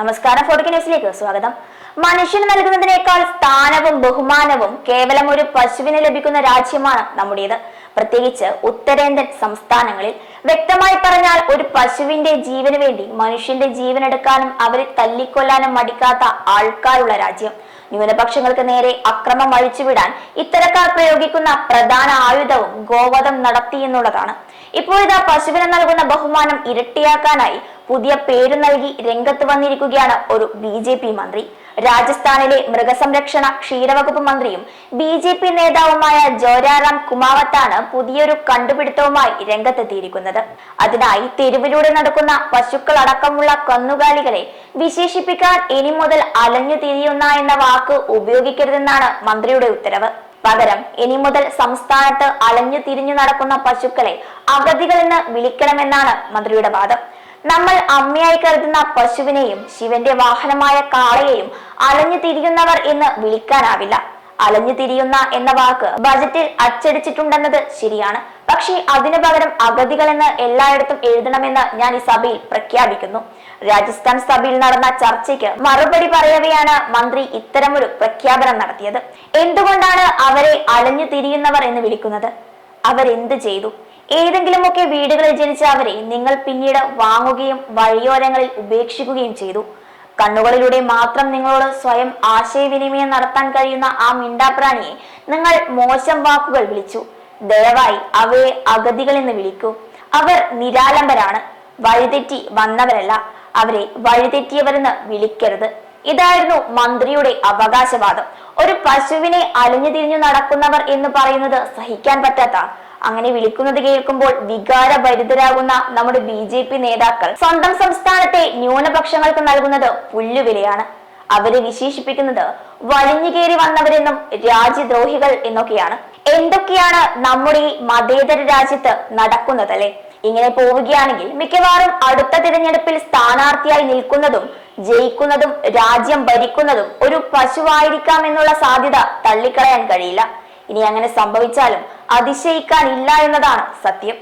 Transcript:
നമസ്കാരം ഫോർട്ടിക്ക ന്യൂസിലേക്ക് സ്വാഗതം. മനുഷ്യന് നൽകുന്നതിനേക്കാൾ സ്ഥാനവും ബഹുമാനവും കേവലം ഒരു പശുവിന് ലഭിക്കുന്ന രാജ്യമാണ് നമ്മുടേത്. പ്രത്യേകിച്ച് ഉത്തരേന്ത്യൻ സംസ്ഥാനങ്ങളിൽ വ്യക്തമായി പറഞ്ഞാൽ ഒരു പശുവിന്റെ ജീവന് വേണ്ടി മനുഷ്യന്റെ ജീവനെടുക്കാനും അവരെ തല്ലിക്കൊല്ലാനും മടിക്കാത്ത ആൾക്കാരുള്ള രാജ്യം. ന്യൂനപക്ഷങ്ങൾക്ക് നേരെ അക്രമം അഴിച്ചുവിടാൻ ഇത്തരക്കാർ പ്രയോഗിക്കുന്ന പ്രധാന ആയുധവും ഗോവധം നടത്തി എന്നുള്ളതാണ്. ഇപ്പോഴിതാ പശുവിന് നൽകുന്ന ബഹുമാനം ഇരട്ടിയാക്കാനായി പുതിയ പേര് നൽകി രംഗത്ത് വന്നിരിക്കുകയാണ് ഒരു ബി ജെ പി മന്ത്രി. രാജസ്ഥാനിലെ മൃഗസംരക്ഷണ ക്ഷീരവകുപ്പ് മന്ത്രിയും ബി ജെ പി നേതാവുമായ ജോരാറാം കുമാവത്താണ് പുതിയൊരു കണ്ടുപിടുത്തവുമായി രംഗത്തെത്തിയിരിക്കുന്നത്. അതിനായി തെരുവിലൂടെ നടക്കുന്ന പശുക്കൾ അടക്കമുള്ള കന്നുകാലികളെ വിശേഷിപ്പിക്കാൻ ഇനി മുതൽ അലഞ്ഞു തിരിയുന്ന എന്ന വാക്ക് ഉപയോഗിക്കരുതെന്നാണ് മന്ത്രിയുടെ ഉത്തരവ്. പകരം ഇനി മുതൽ സംസ്ഥാനത്ത് അലഞ്ഞു തിരിഞ്ഞു നടക്കുന്ന പശുക്കളെ അഗതികൾ എന്ന് വിളിക്കണമെന്നാണ് മന്ത്രിയുടെ വാദം. നമ്മൾ അമ്മയായി കരുതുന്ന പശുവിനെയും ശിവന്റെ വാഹനമായ കാളയെയും അലഞ്ഞു തിരിയുന്നവർ എന്ന് വിളിക്കാനാവില്ല. അലഞ്ഞു തിരിയുന്ന എന്ന വാക്ക് ബജറ്റിൽ അച്ചടിച്ചിട്ടുണ്ടെന്നത് ശരിയാണ്. പക്ഷേ അതിനു പകരം അഗതികളെന്ന് എല്ലായിടത്തും എഴുതണമെന്ന് ഞാൻ ഈ സഭയിൽ പ്രഖ്യാപിക്കുന്നു. രാജസ്ഥാൻ സഭയിൽ നടന്ന ചർച്ചയ്ക്ക് മറുപടി പറയവെയാണ് മന്ത്രി ഇത്തരമൊരു പ്രഖ്യാപനം നടത്തിയത്. എന്തുകൊണ്ടാണ് അവരെ അലഞ്ഞു തിരിയുന്നവർ എന്ന് വിളിക്കുന്നത്? അവരെന്ത് ചെയ്തു? ഏതെങ്കിലുമൊക്കെ വീടുകളിൽ ജനിച്ച അവരെ നിങ്ങൾ പിന്നീട് വാങ്ങുകയും വഴിയോരങ്ങളിൽ ഉപേക്ഷിക്കുകയും ചെയ്തു. കണ്ണുകളിലൂടെ മാത്രം നിങ്ങളോട് സ്വയം ആശയവിനിമയം നടത്താൻ കഴിയുന്ന ആ മിണ്ടാപ്രാണിയെ നിങ്ങൾ മോശം വാക്കുകൾ വിളിച്ചു. ദയവായി അവയെ അഗതികൾ എന്ന് വിളിക്കൂ. അവർ നിരാലംബരാണ്. വഴിതെറ്റി വന്നവരല്ല. അവരെ വഴിതെറ്റിയവരെന്ന് വിളിക്കരുത്. ഇതായിരുന്നു മന്ത്രിയുടെ അവകാശവാദം. ഒരു പശുവിനെ അലിഞ്ഞു തിരിഞ്ഞു നടക്കുന്നവർ എന്ന് പറയുന്നത് സഹിക്കാൻ പറ്റാത്ത. അങ്ങനെ വിളിക്കുന്നത് കേൾക്കുമ്പോൾ വികാരഭരിതരാകുന്ന നമ്മുടെ ബി ജെ പി നേതാക്കൾ സ്വന്തം സംസ്ഥാനത്തെ ന്യൂനപക്ഷങ്ങൾക്ക് നൽകുന്നത് പുല്ലുവിലയാണ്. അവരെ വിശേഷിപ്പിക്കുന്നത് വലിഞ്ഞു കയറി വന്നവരെന്നും രാജ്യദ്രോഹികൾ എന്നൊക്കെയാണ്. എന്തൊക്കെയാണ് നമ്മുടെ ഈ മതേതര രാജ്യത്ത് നടക്കുന്നത് അല്ലെ ഇങ്ങനെ പോവുകയാണെങ്കിൽ മിക്കവാറും അടുത്ത തിരഞ്ഞെടുപ്പിൽ സ്ഥാനാർത്ഥിയായി നിൽക്കുന്നതും ജയിക്കുന്നതും രാജ്യം ഭരിക്കുന്നതും ഒരു പശുവായിരിക്കാം എന്നുള്ള സാധ്യത തള്ളിക്കളയാൻ കഴിയില്ല. ഇനി അങ്ങനെ സംഭവിച്ചാലും അതിശയിക്കാനില്ല എന്നതാണ് സത്യം.